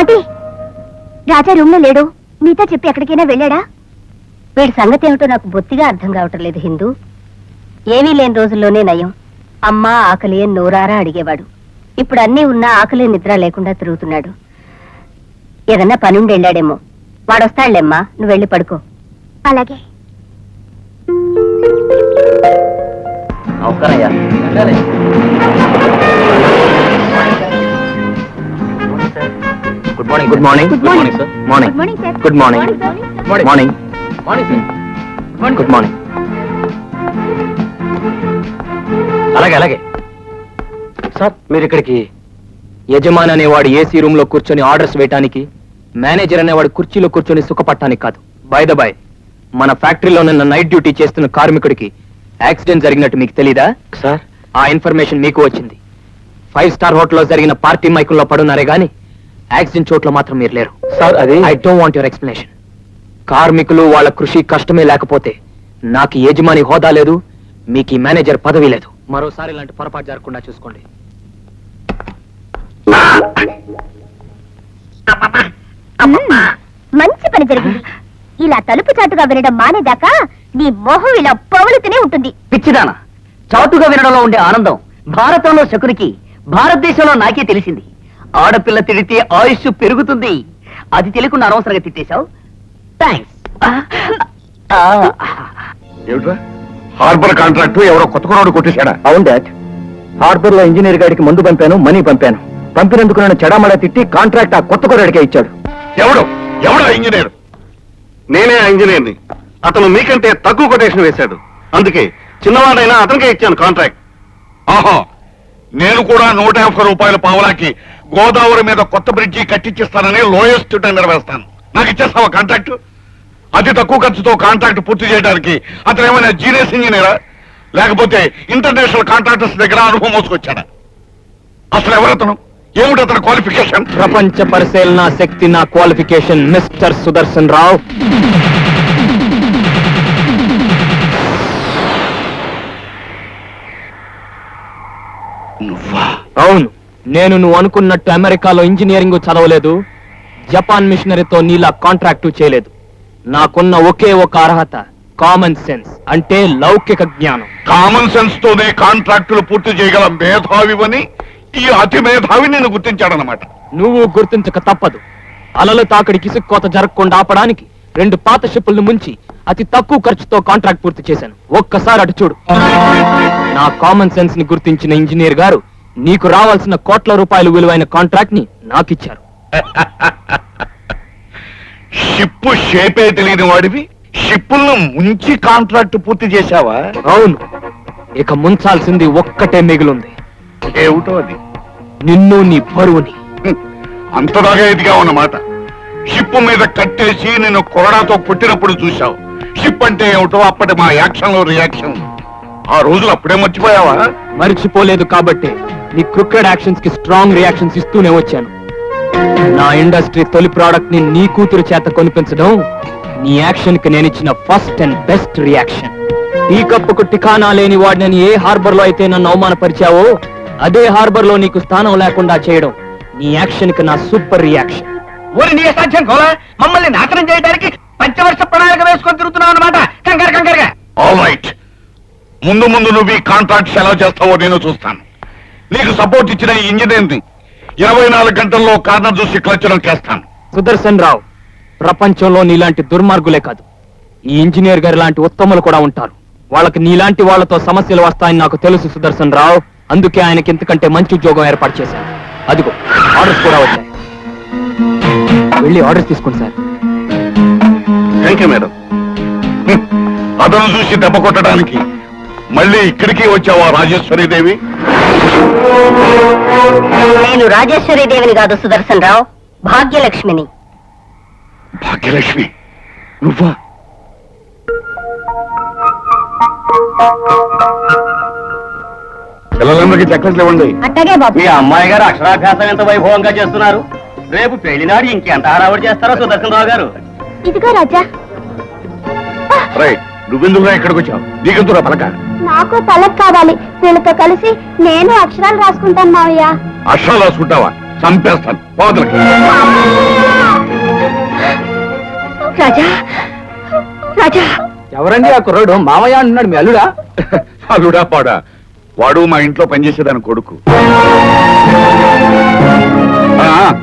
అది రాజా రూమ్లో లేడు. మీతో చెప్పి ఎక్కడికైనా వెళ్ళాడా? వీడి సంగతి ఏమిటో నాకు బొత్తిగా అర్థం కావటం లేదు హిందూ. ఏమీ లేని రోజుల్లోనే నయం. అమ్మా ఆకలి అని నోరారా అడిగేవాడు. ఇప్పుడు అన్నీ ఉన్నా ఆకలి నిద్ర లేకుండా తిరుగుతున్నాడు. ఏదన్నా పనుండి వెళ్ళాడేమో. వాడొస్తాడులేమ్మా నువ్వు వెళ్ళి పడుకో. అలాగే. నమస్కారయ్యా good morning good morning Good morning. Sir morning Good morning, sir. Good morning Morning, sir. Morning morning good morning అలాగే అలాగే. సార్ మీరు ఇక్కడికి యజమాని అనేవాడు ఏసీ రూమ్లో కూర్చొని ఆర్డర్స్ వేయటానికి మేనేజర్ అనేవాడు కుర్చీలో కూర్చొని సుఖపట్టానికి కాదు. బై ద బై మన ఫ్యాక్టరీలో నిన్న నైట్ డ్యూటీ చేస్తున్న కార్మికుడికి యాక్సిడెంట్ జరిగినట్టు మీకు తెలీదా? సార్. ఆ ఇన్ఫర్మేషన్ మీకు వచ్చింది. ఫైవ్ స్టార్ హోటల్లో జరిగిన పార్టీ మైకుల్లో పడున్నారే గాని యాక్సిడెంట్ చోట్ల మాత్రం మీరు లేరు. సార్ అది? I don't want your explanation. కార్మికులు వాళ్ళ కృషి కష్టమే లేకపోతే నాకు యజమాని హోదా లేదు మీకు ఈ మేనేజర్ పదవి లేదు. మరోసారి ఇలాంటి పొరపాటు జరగకుండా చూసుకోండి. మంచి పని జరిగింది. ఇలా తలుపు చాటుగా వినడం మానేదాకా నీ మొహం ఇలా పగులుతూనే ఉంటుంది. పిచ్చిదానా చాటుగా వినడంలో ఉండే ఆనందం భారతంలో శకునికి భారతదేశంలో నాకే తెలిసింది. ఆడపిల్ల తిడితే ఆయుష్ పెరుగుతుంది. అది తెలియకుండా అనవసరంగా తిట్టేశావు. థ్యాంక్స్ ఏమిట్రా? హార్బర్ కాంట్రాక్ట్ ఎవరో కొత్త కొనవాడు కొట్టేశాడా? అవును డాడ్. హార్బర్లో ఇంజనీర్ గారికి మందు పంపాను మనీ పంపాను. పంపినందుకు నన్ను చెడామడా తిట్టి కాంట్రాక్ట్ ఆ కొత్త కొరడికే ఇచ్చాడు. ఎవడు? ఎవడు ఇంజనీర్? నేనే ఆ ఇంజనీర్ని. అతను మీకంటే తక్కువ కొటేషన్ వేశాడు. అందుకే చిన్నవాడైనా అతనికే ఇచ్చాను కాంట్రాక్ట్. ఆహా! నేను కూడా నూట యాభై రూపాయల పావులాకి గోదావరి మీద కొత్త బ్రిడ్జి కట్టించిస్తానని లోయెస్ట్ టెండర్ వేస్తాను నాకు ఇచ్చేస్తావా కాంట్రాక్ట్? అతి తక్కువ ఖర్చుతో కాంట్రాక్ట్ పూర్తి చేయడానికి అతను ఏమైనా జీనియస్ ఇంజనీరా లేకపోతే ఇంటర్నేషనల్ కాంట్రాక్టర్స్ దగ్గర అనుభవం మోసుకొచ్చాడా? అసలు ఎవరతను ఏమిటి అతని క్వాలిఫికేషన్ ప్రపంచ పరిశీలన శక్తి నా క్వాలిఫికేషన్ మిస్టర్ సుదర్శన్ రావు. నువ్వా? అవును. నేను నువ్వు అనుకున్నట్టు అమెరికాలో ఇంజనీరింగ్ చదవలేదు. జపాన్ మిషనరీతో నీలా కాంట్రాక్టు చేయలేదు. నాకున్న ఒకే ఒక అర్హత కామన్ సెన్స్ అంటే లౌకిక జ్ఞానం. కామన్ సెన్స్ తోనే కాంట్రాక్టులు పూర్తి చేయగల మేధావివని ఈ అతి మేధావి నేను గుర్తించాడనమాట నువ్వు గుర్తించక తప్పదు. అలలు తాకడి కిసుక్కోత జరగకుండా ఆపడానికి రెండు పాత షిప్పులను ముంచి అతి తక్కువ ఖర్చుతో కాంట్రాక్ట్ పూర్తి చేశాను. ఒక్కసారి అటు చూడు. నా కామన్ సెన్స్ని గుర్తించిన ఇంజనీర్ గారు నీకు రావాల్సిన కోట్ల రూపాయలు విలువైన కాంట్రాక్ట్ని నాకిచ్చారు. షిప్పు షేపే తెలియని వాడివి? షిప్పులను ముంచి కాంట్రాక్ట్ పూర్తి చేశావా? అవును. ఇక ముంచాల్సింది ఒక్కటే మిగిలుంది. ఏమిటో అది? నిన్ను నీ బరువుని. అంతదాగా ఎదిగా ఉన్నమాట షిప్ మీద కట్టేసి నేను కొరడాతో కొట్టినప్పుడు చూశావు. షిప్ అంటే ఏమిటో అప్పటి మా యాక్షన్లో రియాక్షన్ ఆ రోజులు అప్పుడే మర్చిపోయావా? మర్చిపోలేదు కాబట్టి నీ క్రికెట్ యాక్షన్స్కి స్ట్రాంగ్ రియాక్షన్స్ ఇస్తూనే వచ్చాను. నా ఇండస్ట్రీ తొలి ప్రోడక్ట్ని నీ కూతురు చేత కొనిపించడం నీ యాక్షన్కి నేను ఇచ్చిన ఫస్ట్ అండ్ బెస్ట్ రియాక్షన్ ఈ కప్పుకు టికానా లేని వాడిని ఏ హార్బర్లో అయితే నన్ను అవమానపరిచావో అదే హార్బర్లో నీకు స్థానం లేకుండా చేయడం నీ యాక్షన్కి నా సూపర్ రియాక్షన్ ఓరి నీ సాధ్యం కోలా మమ్మల్ని నాశనం చేయడానికి పంచవర్ష ప్రణాళిక వేసుకొని తిరుగుతున్నావు అనమాట కంగారు కంగారుగా. ఆల్ రైట్ ముందు ముందు నువ్వు ఈ కాంట్రాక్ట్స్ ఎలా చేస్తావో నేను చూస్తాను. నీకు సపోర్ట్ ఇచ్చిన ఈ ఇంజనీర్ని ఇరవై నాలుగు గంటల్లో కార్నర్ చూసి క్లచ్ చేస్తాను. సుదర్శన్ రావు ప్రపంచంలో నీలాంటి దుర్మార్గులే కాదు. ఈ ఇంజనీర్ గారి లాంటి ఉత్తములు కూడా ఉంటారు. వాళ్ళకి నీలాంటి వాళ్ళతో సమస్యలు వస్తాయని నాకు తెలుసు సుదర్శన్ రావు అందుకే ఆయనకి ఇంతకంటే మంచి ఉద్యోగం ఏర్పాటు చేశాను. అదిగో ఆర్డర్స్ కూడా వచ్చాయి. వెళ్ళి ఆర్డర్స్ తీసుకోండి సార్. Thank you madam. అతను చూసి దెబ్బ కొట్టడానికి మళ్ళీ ఇక్కడికి వచ్చావా రాజేశ్వరి దేవి? నేను రాజేశ్వరి దేవిని కాదు సుదర్శన్ రావు. భాగ్యలక్ష్మిని. భాగ్యలక్ష్మి? నువ్వా? పిల్లలందరికీ చెక్కలు ఇవ్వండి. అట్టగే బాబు. మీ అమ్మాయి గారు అక్షరాభ్యాసం ఎంత వైభవంగా చేస్తున్నారు? రేపు పెళ్ళినాడు ఇంకెంత హడావుడి చేస్తారో సుదర్శన్ రావు గారు? ఇదిగో రాజా. రైట్ నువ్వెందుకురా ఇక్కడికి వచ్చావు? దిగుతురా పలక? నాకు పలక్ కావాలి. వీళ్ళతో కలిసి నేను అక్షరాలు రాసుకుంటాను మావయ్య. అక్షరాలు రాసుకుంటావా? చంపేస్తాను. పోతలకి రాజా. రాజా. ఎవరండి ఆ కుర్రాడు? మామయ్య అంటున్నాడు మీ అల్లుడా? అల్లుడా పాడా. వాడు మా ఇంట్లో పనిచేసేదాని కొడుకు.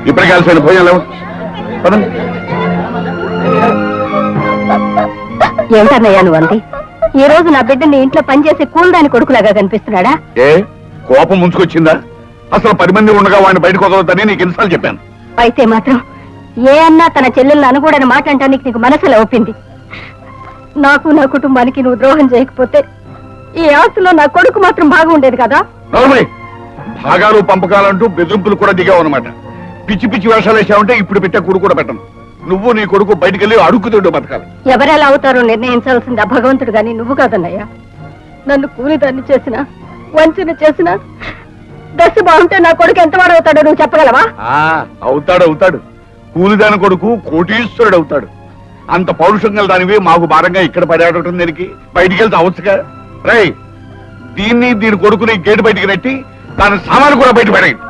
ఇప్పటికే కలిసిన భోజనం లేవు? పదండి. ఏమిటన్నయ్యా నువ్వు అంది? ఈ రోజు నా బిడ్డ నీ ఇంట్లో పనిచేసే కూలదాని కొడుకులాగా కనిపిస్తున్నాడా? ఏ కోపం ముంచుకొచ్చిందా? అసలు పది మంది ఉండగా వాడిని బయటకు వదలొద్దని నీకు ఎన్నిసార్లు చెప్పాను. అయితే మాత్రం ఏ అన్నా తన చెల్లెల్ని అనుకూడని మాట అంటానికి నీకు మనసులో ఒప్పింది. నాకు నా కుటుంబానికి నువ్వు ద్రోహం చేయకపోతే ఈ ఆస్తిలో నా కొడుకు మాత్రం బాగుండేది కదా? భాగాలు పంపకాలంటూ బెదిరింపులు కూడా దిగావు అనమాట పిచ్చి పిచ్చి వేషాలు వేసావంటే ఇప్పుడు పెట్టే కొడుకు కూడా పెట్టను. నువ్వు నీ కొడుకు బయటికి వెళ్ళి అడుగుతుండే బతకాలి. ఎవరెలా అవుతారో నిర్ణయించాల్సింది ఆ భగవంతుడు గాని నువ్వు కాదన్నయ్యా. నన్ను కూలిదాన్ని చేసిన వంచన చేసిన దశ బాగుంటే నా కొడుకు ఎంతవాడు అవుతాడో నువ్వు చెప్పగలవా? ఆ అవుతాడు అవుతాడు. కూలిదాని కొడుకు కోటీశ్వరుడు అవుతాడు. అంత పౌరుషం గల దానివి మాకు భారంగా ఇక్కడ పడేటం దీనికి బయటికి వెళ్తే అవచ్చుగా? రై దీన్ని దీని కొడుకుని గేటు బయటికి నెట్టి దాని సామాను కూడా బయట పడేయండి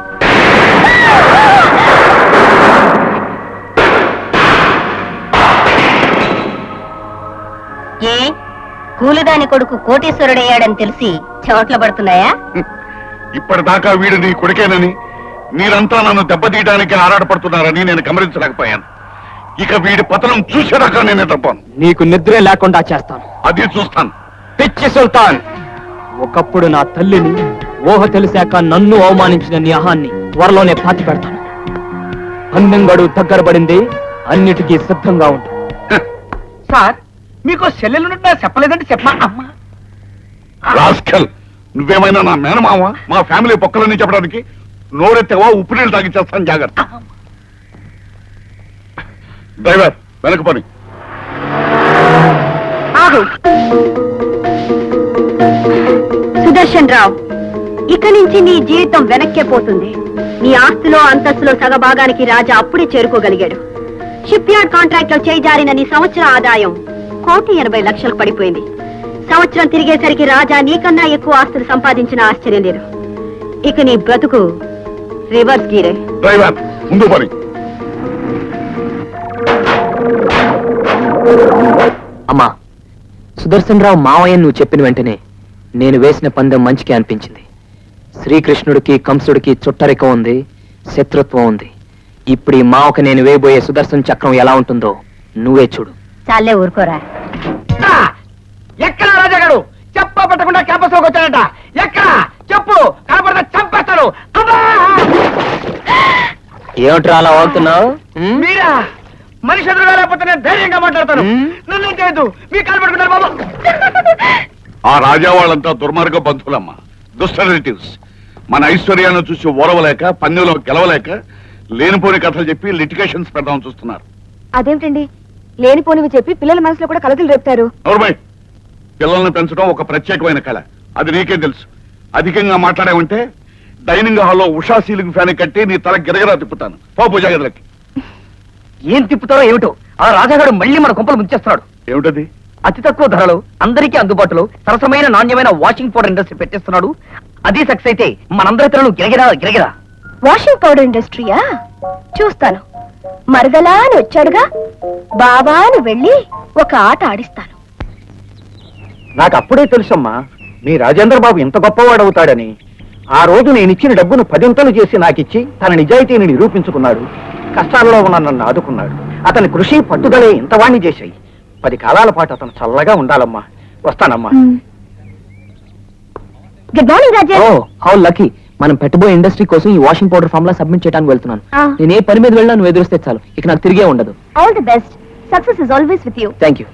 ఏ? కూలిదాని కొడుకు కోటీశ్వరుడయ్యాడని తెలిసి చోట్ల పడుతున్నాయా? ఇప్పటిదాకా వీడు నీ కొడుకేనని మీరంతా నన్ను దెబ్బతీయడానికి ఆరాటపడుతున్నారని నేను గమనించలేకపోయాను. ఇక వీడి పతనం చూసేదాకా నేనే తప్పాను. నీకు నిద్రే లేకుండా చేస్తాను. అది చూస్తాను. పిచ్చి సుల్తాన్ ఒకప్పుడు నా తల్లిని ఊహ తెలిసాక నన్ను అవమానించిన నీ అహాన్ని త్వరలోనే పాతి పెడతాను. పందెం గడువు దగ్గర పడింది అన్నిటికీ సిద్ధంగా ఉంటుంది సార్ మీకు చెల్లెలున్నట్టు చెప్పలేదంటే చెప్పమా అమ్మా. రాస్కల్ నువ్వేమైనా నా మేనమావ? మా ఫ్యామిలీ పొక్కలని చెప్పడానికి నోరెత్తేవా ఉప్పు నీళ్ళు తాగిచ్చేస్తాను జాగ్రత్త. డ్రైవర్ వెనక పని. ఆగు. సుదర్శన్ రావు ఇక నుంచి నీ జీవితం వెనక్కే పోతుంది. నీ ఆస్తిలో అంతస్తులో సగభాగానికి రాజా అప్పుడే చేరుకోగలిగాడు. షిప్ యార్డ్ కాంట్రాక్ట్లో చేజారిన నీ సంవత్సర ఆదాయం కోటి ఎనభై లక్షలకు పడిపోయింది. సంవత్సరం తిరిగేసరికి రాజా నీకన్నా ఎక్కువ ఆస్తులు సంపాదించిన ఆశ్చర్యం లేదు. ఇక నీ బ్రతుకు రివర్స్ గీరే. డ్రైవర్ ముందు పని. అమ్మా సుదర్శన్ రావు మావయ్య నువ్వు చెప్పిన వెంటనే నేను వేసిన పందెం మంచికి అనిపించింది. శ్రీకృష్ణుడికి కంసుడికి చుట్టరిక ఉంది శత్రుత్వం ఉంది. ఇప్పుడు ఈ మావక నేను వేయబోయే సుదర్శన్ చక్రం ఎలా ఉంటుందో నువ్వే చూడు. చాలే ఊరుకోరా. ఎక్కడ రాజాగాడు చెప్ప పెట్టకుండా క్యాంపస్లోకి వచ్చాడంట. ఎక్కడ? చెప్పు కనపడతా చంపేస్తాను! ఏమిట్రా అలా వాగుతున్నావు? మీరా? మనిషి ఎదురుగా లేకపోతే నేను ధైర్యంగా మాట్లాడతాను. మ్మ్. నన్ను ఏం చేయొద్దు. మీ కాలు పట్టుకుంటారు బాబు. ఆ రాజా వాళ్ళంతా దుర్మార్గ బంధువులమ్మా. దుష్ట రిలేటివ్స్ మన ఐశ్వర్యాన్ని చూసి ఓరవలేక పందెంలో గెలవలేక లేనిపోని కథలు చెప్పి లిటిగేషన్స్ పెడదాం చూస్తున్నారు. అదేమిటండి లేనిపోనివి చెప్పి పిల్లల మనసులో కూడా కలతలు రేపుతారు. నోర్మై పిల్లల్ని పెంచడం ఒక ప్రత్యేకమైన కళ. అది నీకే తెలుసు. అధికంగా మాట్లాడావంటే డైనింగ్ హాల్లో ఉషా సీలింగ్ ఫ్యాన్ కట్టి నీ తల గిరగిరా తిప్పుతాను. పో పూజ గదిలోకి. ఏం తిప్పుతారో ఏమిటో? ఆ రాజాగాడు మళ్ళీ మన కొంపలు ముంచేస్తున్నాడు. ఏమిటది? అతి తక్కువ ధరలో అందరికీ అందుబాటులో సరసమైన నాణ్యమైన వాషింగ్ పౌడర్ ఇండస్ట్రీ పెట్టేస్తున్నాడు. అదే సక్సెస్ అయితే మనందరి తరను గిరగిరా. గిరగిరా వాషింగ్ పౌడర్ ఇండస్ట్రీయా చూస్తాను. మరదలా అని వచ్చాడుగా బాబా అని వెళ్ళి ఒక ఆట ఆడిస్తాను. నాకు అప్పుడే తెలుసమ్మా మీ రాజేంద్ర బాబు ఎంత గొప్పవాడవుతాడని. ఆ రోజు నేను ఇచ్చిన డబ్బును పదింతలు చేసి నాకిచ్చి తన నిజాయితీని నిరూపించుకున్నాడు. కష్టాల్లో ఉన్న నన్ను ఆదుకున్నాడు. అతని కృషి పట్టుదలే ఇంతవాణ్ణి చేశాయి. పది కాలాల పాటు అతను చల్లగా ఉండాలమ్మా. వస్తానమ్మా. Good morning Rajesh oh how lucky మనం పెట్టబోయే ఇండస్ట్రీ కోసం ఈ washing powder formula submit చేయడానికి వెళ్తున్నాను. ఆ. నేను ఏ పని మీద వెళ్ళినా నువ్వు ఎదురిస్తే చాలు. ఇక నాకు తిరిగే ఉండదు. All the best success is always with you thank you